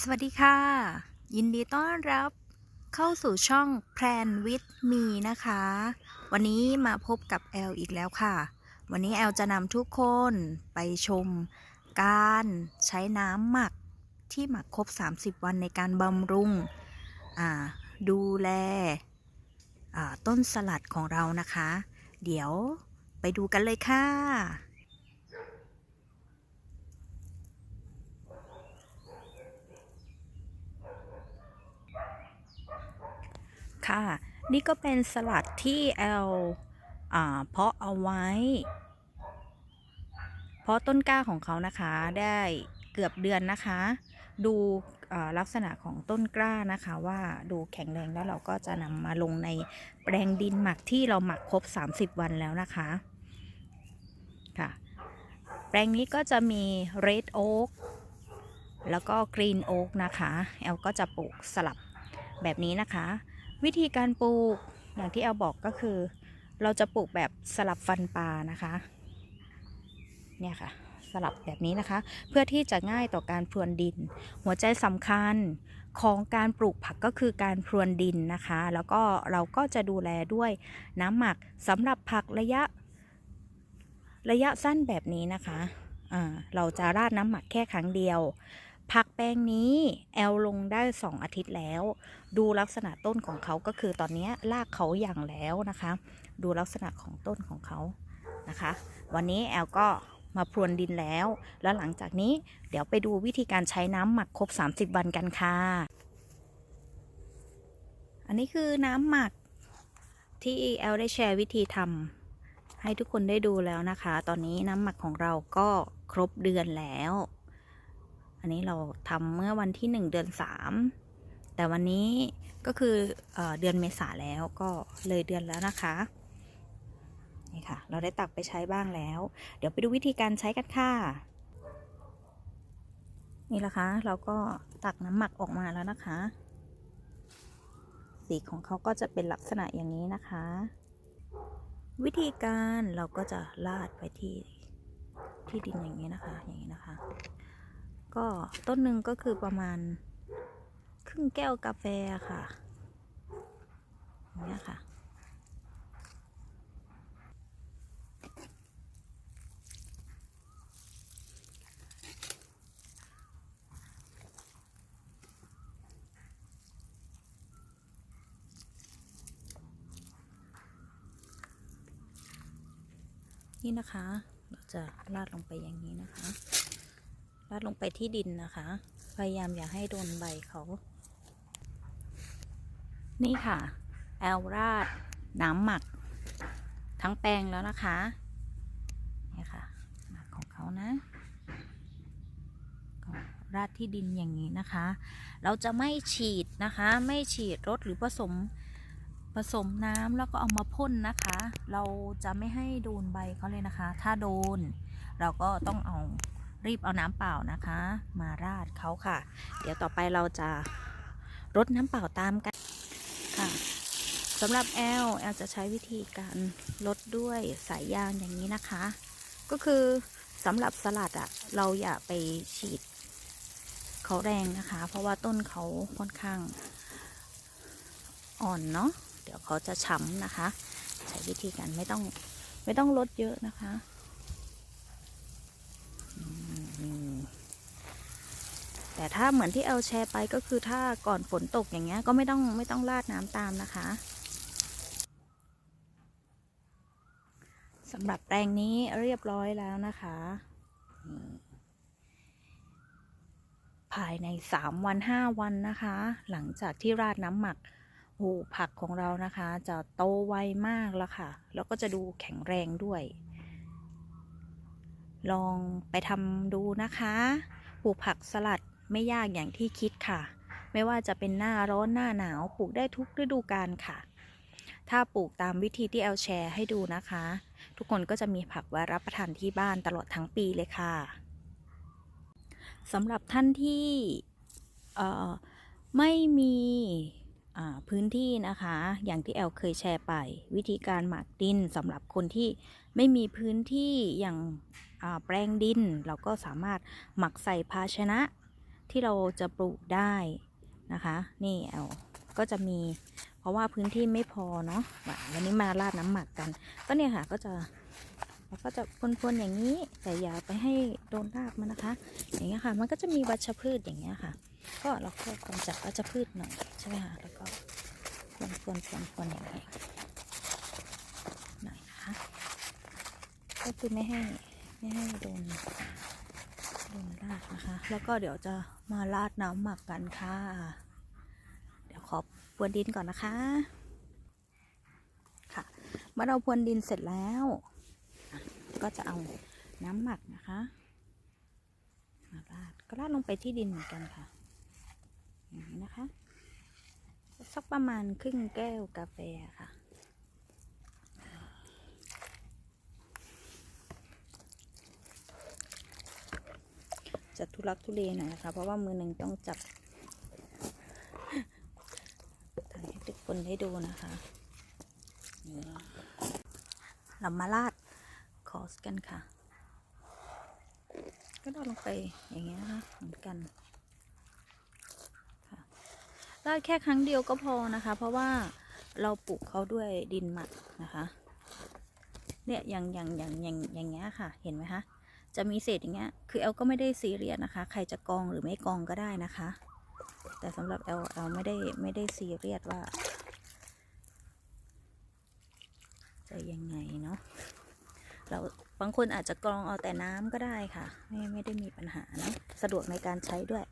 สวัสดีค่ะ ยินดีต้อนรับเข้าสู่ช่อง Plan with me นะคะ วันนี้มาพบกับแอลอีกแล้วค่ะ วันนี้แอลจะนำทุกคนไปชมการใช้น้ำหมักที่หมักครบ 30 วันในการบำรุงดูแลต้นสลัดของเรานะคะ เดี๋ยวไปดูกันเลยค่ะ ค่ะ นี่ก็เป็นสลัดที่แอลเพาะเอาไว้ เพราะต้นกล้าของเขานะคะได้เกือบเดือนนะคะ ดูลักษณะของต้นกล้านะคะว่าดูแข็งแรงแล้วเราก็จะนำมาลงในแปลงดินหมักที่เราหมักครบ 30 วันแล้วนะคะค่ะ แปลงนี้ก็จะมี red oak แล้วก็ green oak นะคะแอลก็จะปลูกสลับแบบนี้นะคะ วิธีการปลูกอย่างที่แอลบอกก็คือ เราจะปลูกแบบสลับฟันปลานะคะเนี่ยค่ะสลับแบบนี้นะคะ เพื่อที่จะง่ายต่อการพรวนดิน หัวใจสำคัญของการปลูกผักก็คือการพรวนดินนะคะ แล้วก็เราก็จะดูแลด้วยน้ำหมักสำหรับผักระยะ ระยะสั้นแบบนี้นะคะอ่าเราจะราดน้ำหมักแค่ครั้งเดียว ผักแปลงนี้แอลลงได้ 2 อาทิตย์แล้ว ดูลักษณะต้นของเขาก็คือตอนนี้รากเขาอย่างแล้วนะคะ ดูลักษณะของต้นของเขานะคะ วันนี้แอลก็มาพรวนดินแล้ว แล้วหลังจากนี้เดี๋ยวไปดูวิธีการใช้น้ำหมักครบ 30 วันกันค่ะ อันนี้คือน้ำหมักที่แอลได้แชร์วิธีทำให้ทุกคนได้ดูแล้วนะคะ ตอนนี้น้ำหมักของเราก็ครบเดือนแล้ว อันนี้เราทำเมื่อวันที่ 1 เดือน 3 แต่วันนี้ก็คือเออเดือนเมษาแล้วก็เลยเดือนแล้วนะคะนี่ค่ะ เราได้ตักไปใช้บ้างแล้ว เดี๋ยวไปดูวิธีการใช้กันค่ะ นี่ละคะ เราก็ตักน้ำหมักออกมาแล้วนะคะ สีของเขาก็จะเป็นลักษณะอย่างนี้นะคะ วิธีการเราก็จะลาดไปที่ที่ดินอย่างนี้นะคะ อย่างนี้นะคะ ก็ต้นหนึ่งก็คือประมาณ ครึ่งแก้วกาแฟค่ะอย่างนี้ยค่ะ นี่นะคะ เราจะราดลงไปอย่างนี้นะคะาดลงไปที่ดินนะคะ พยายามอย่าให้โดนใบเขา นี่ค่ะ แอลราด น้ำหมัก ทั้งแปลงแล้วนะคะ นี่ค่ะหมักของเขานะราดที่ดินอย่างนี้นะคะ เราจะไม่ฉีดนะคะ ไม่ฉีดรดหรือผสมผสมน้ำแล้วก็เอามาพ่นนะคะ เราจะไม่ให้โดนใบเขาเลยนะคะ ถ้าโดน เราก็ต้องเอา รีบเอาน้ำเปล่านะคะ มาราดเขาค่ะ เดี๋ยวต่อไปเราจะรดน้ำเปล่าตามกันค่ะสำหรับแอลแอลจะใช้วิธีการลดด้วยสายยางอย่างนี้นะคะ ก็คือสำหรับสลัดอะเราอย่าไปฉีดเขาแรงนะคะ เพราะว่าต้นเขาค่อนข้างอ่อนเนาะเดี๋ยวเขาจะช้ำนะคะ ใช้วิธีการไม่ต้องไม่ต้องลดเยอะนะคะอืม แต่ถ้าเหมือนที่เอาแชร์ไปก็คือถ้าก่อนฝนตกอย่างเงี้ยก็ไม่ต้องไม่ต้องราดน้ำตามนะคะสำหรับแปลงนี้เรียบร้อยแล้วนะคะ ภายใน 3 วัน 5 วันนะคะ หลังจากที่ราดน้ำหมักโอ้ผักของเรานะคะ จะโตไวมากแล้วค่ะ แล้วก็จะดูแข็งแรงด้วย ลองไปทำดูนะคะ ปลูกผักสลัด ไม่ยากอย่างที่คิดค่ะ ไม่ว่าจะเป็นหน้าร้อนหน้าหนาวปลูกได้ทุกฤดูกาลค่ะ ถ้าปลูกตามวิธีที่แอลแชร์ให้ดูนะคะ ทุกคนก็จะมีผักไว้รับประทานที่บ้านตลอดทั้งปีเลยค่ะสำหรับท่านที่ไม่มีพื้นที่นะคะ อย่างที่แอลเคยแชร์ไป วิธีการหมักดินสำหรับคนที่ไม่มีพื้นที่อย่างแปลงดิน เราก็สามารถหมักใส่ภาชนะ ที่เราจะปลูกได้นะคะ นี่เอาก็จะมีเพราะว่าพื้นที่ไม่พอเนาะวันนี้มาราดน้ำหมักกัน ก็เนี่ยค่ะก็จะเราก็จะพ่นๆอย่างนี้แต่อย่าไปให้โดนรากมันนะคะ อย่างเงี้ยค่ะมันก็จะมีวัชพืชอย่างเงี้ยค่ะ ก็เราก็กำจัดวัชพืชหน่อยใช่ไหมคะแล้วก็พ่นพ่นพ่นพ่นอย่างเงี้ยหน่อยนะคะก็คือไม่ให้ไม่ให้โดน โดนรากนะคะ แล้วก็เดี๋ยวจะมาราดน้ำหมักกันค่ะ เดี๋ยวขอพรวนดินก่อนนะคะ ค่ะเมื่อเราพรวนดินเสร็จแล้ว ก็จะเอาน้ำหมักนะคะมาราดก็ราดลงไปที่ดินเหมือนกันค่ะอย่างนี้นะคะ สักประมาณครึ่งแก้วกาแฟค่ะ จะทุลักทุเลหน่อยนะคะ เพราะว่ามือหนึ่งต้องจับถ่ายให้ทุกคนได้ดูนะคะ นี่เรามาลาดคอสกันค่ะ ก็ลาดลงไปอย่างเงี้ยนะคะเหมือนกันค่ะลาดแค่ครั้งเดียวก็พอนะคะ เพราะว่าเราปลูกเขาด้วยดินหมักนะคะ เนี่ยอย่างอย่างอย่างอย่างอย่างเงี้ยค่ะ เห็นไหมคะ จะมีเศษอย่างเงี้ย คือแอลก็ไม่ได้ซีเรียสนะคะ ใครจะกองหรือไม่กองก็ได้นะคะ แต่สำหรับแอลแอลไม่ได้ไม่ได้ซีเรียสว่า จะยังไงเนาะ เราบางคนอาจจะกรองเอาแต่น้ำก็ได้ค่ะ ไม่ไม่ได้มีปัญหานะสะดวกในการใช้ด้วย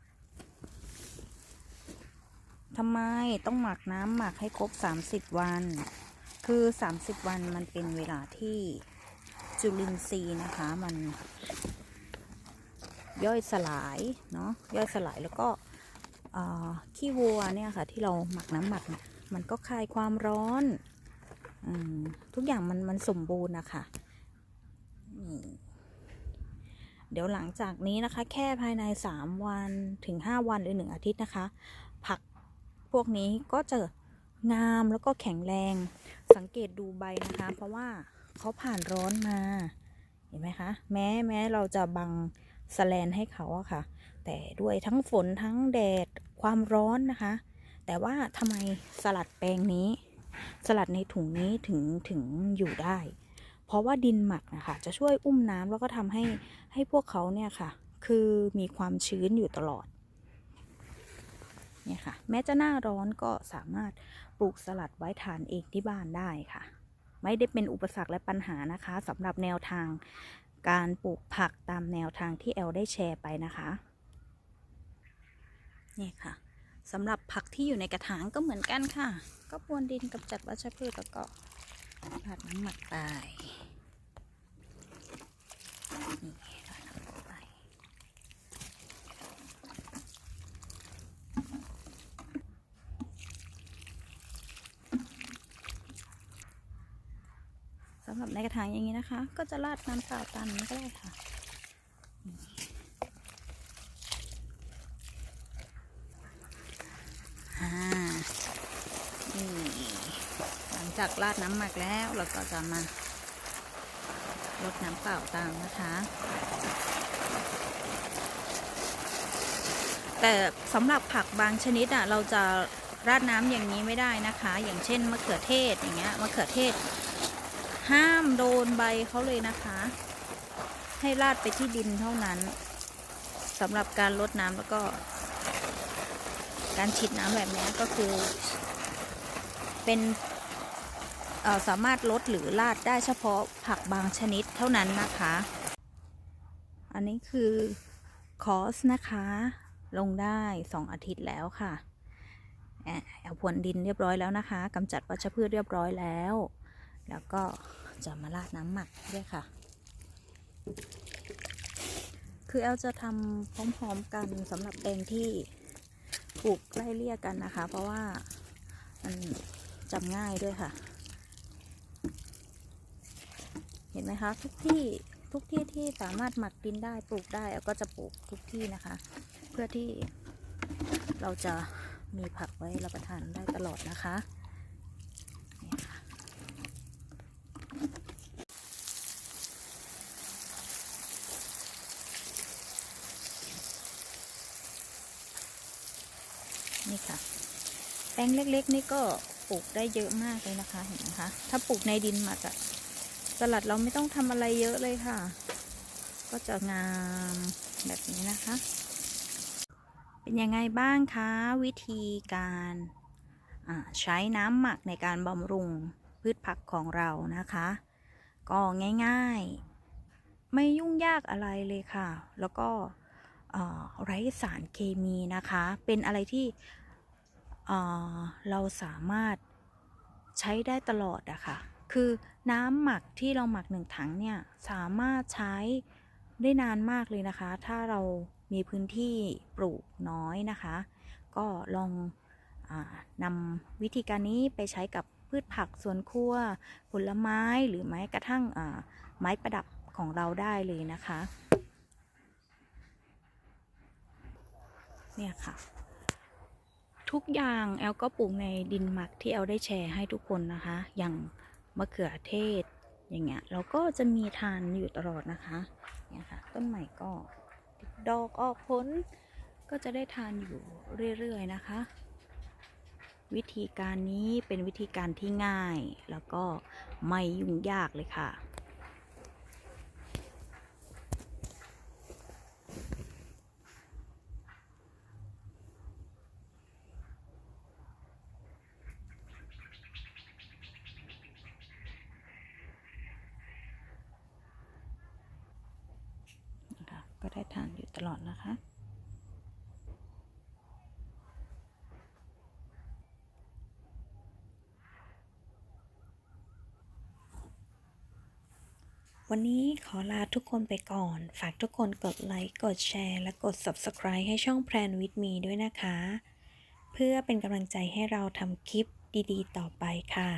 ทำไมต้องหมักน้ำหมักให้ครบ 30 วัน คือ 30 วันมันเป็นเวลาที่ จุลินทรีย์นะคะ มันย่อยสลายเนาะย่อยสลายแล้วก็ขี้วัวเนี่ยค่ะ ที่เราหมักน้ำหมักเนี่ยมันก็คลายความร้อนอทุกอย่างมันมันสมบูรณ์นะคะเดี๋ยวหลังจากนี้นะคะ แค่ภายใน 3 วันถึง 5 วันหรือ 1 อาทิตย์นะคะ ผักพวกนี้ก็จะงามแล้วก็แข็งแรงสังเกตดูใบนะคะ เพราะว่า เขาผ่านร้อนมา เห็นไหมคะ แม้แม้เราจะบังสแลนให้เขาอะค่ะ แต่ด้วยทั้งฝนทั้งแดดความร้อนนะคะ แต่ว่าทำไมสลัดแปลงนี้ สลัดในถุงนี้ถึงถึงอยู่ได้ เพราะว่าดินหมักนะคะจะช่วยอุ้มน้ำแล้วก็ทำให้ให้พวกเขาเนี่ยค่ะ คือมีความชื้นอยู่ตลอดเนี่ยค่ะ แม้จะหน้าร้อนก็สามารถปลูกสลัดไว้ทานเองที่บ้านได้ค่ะ ไม่ได้เป็นอุปสรรคและปัญหานะคะสำหรับแนวทางการปลูกผักตามแนวทางที่แอลได้แชร์ไปนะคะนี่ค่ะสำหรับผักที่อยู่ในกระถางก็เหมือนกันค่ะ ก็พรวนดินกับจัดวัชพืชแล้วก็ราดน้ำหมักไปนี่ำหมักไป สำหรับในกระถางอย่างนี้นะคะ ก็จะราดน้ำเปล่าตามนี้ก็ได้ค่ะ หลังจากราดน้ำหมักแล้วเราก็จะมาลดน้ำเปล่าตามนะคะแต่สำหรับผักบางชนิดอะเราจะราดน้ำอย่างนี้ไม่ได้นะคะ อย่างเช่นมะเขือเทศอย่างเงี้ยมะเขือเทศ ห้ามโดนใบเขาเลยนะคะ ให้ราดไปที่ดินเท่านั้นสำหรับการลดน้ำแล้วก็ การฉีดน้ำแบบนี้ก็คือ เป็นสามารถลดหรือราดได้เฉพาะผักบางชนิดเท่านั้นนะคะ อันนี้คือคอสนะคะ ลงได้ 2 อาทิตย์แล้วค่ะแอะเอาพรวนดินเรียบร้อยแล้วนะคะกำจัดวัชพืชเรียบร้อยแล้ว แล้วก็จะมาราดน้ำหมักด้วยค่ะ คือแอลจะทำพร้อมๆกันสำหรับแปลงที่ปลูกใกล้เรียกันนะคะ เพราะว่ามันจำง่ายด้วยค่ะ เห็นไหมคะ ทุกที่ทุกที่ที่สามารถหมักดินได้ปลูกได้แอลก็จะปลูกทุกที่นะคะ เพื่อที่เราจะมีผักไว้รับประทานได้ตลอดนะคะนี่ค่ะ น นี่ค่ะ แปล งเล็กๆ นี่ก็ปลูกได้เยอะมากเลยนะคะเห็นไหมคะ ถ้าปลูกในดินหมักอะสลัดเราไม่ต้องทำอะไรเยอะเลยค่ะ ก็จะงามแบบนี้นะคะ เป็นยังไงบ้างคะ วิธีการใช้น้ำหมักในการบำรุงพืชผักของเรานะคะ ก็ง่ายๆ ไม่ยุ่งยากอะไรเลยค่ะ แล้วก็ไร้สารเคมีนะคะ เป็นอะไรที่ เเราสามารถใช้ได้ตลอดอะค่ะ คือน้ำหมักที่เราหมักหนึ่งถังเนี่ย สามารถใช้ได้นานมากเลยนะคะ ถ้าเรามีพื้นที่ปลูกน้อยนะคะ ก็ลองอนำวิธีการนี้ไปใช้กับพืชผักสวนครัว ผลไม้หรือแม้กระทั่งไม้ประดับของเราได้เลยนะคะ เนี่ยค่ะ ทุกอย่างแอลก็ปลูกในดินหมักที่แอลได้แชร์ให้ทุกคนนะคะ อย่างมะเขือเทศอย่างเงี้ยเราก็จะมีทานอยู่ตลอดนะคะเนี่ยค่ะต้นใหม่ก็ดดอกออกผลก็จะได้ทานอยู่เรื่อยๆนะคะ วิธีการนี้เป็นวิธีการที่ง่าย แล้วก็ไม่ยุ่งยากเลยค่ะ ก็ได้ทานอยู่ตลอดนะคะ วันนี้ขอลาทุกคนไปก่อน ฝากทุกคนกดไลค์ กดแชร์ และกด Subscribe ให้ช่อง Plan with me ด้วยนะคะ เพื่อเป็นกำลังใจให้เราทำคลิปดีๆ ต่อไปค่ะ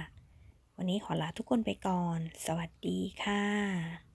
วันนี้ขอลาทุกคนไปก่อน สวัสดีค่ะ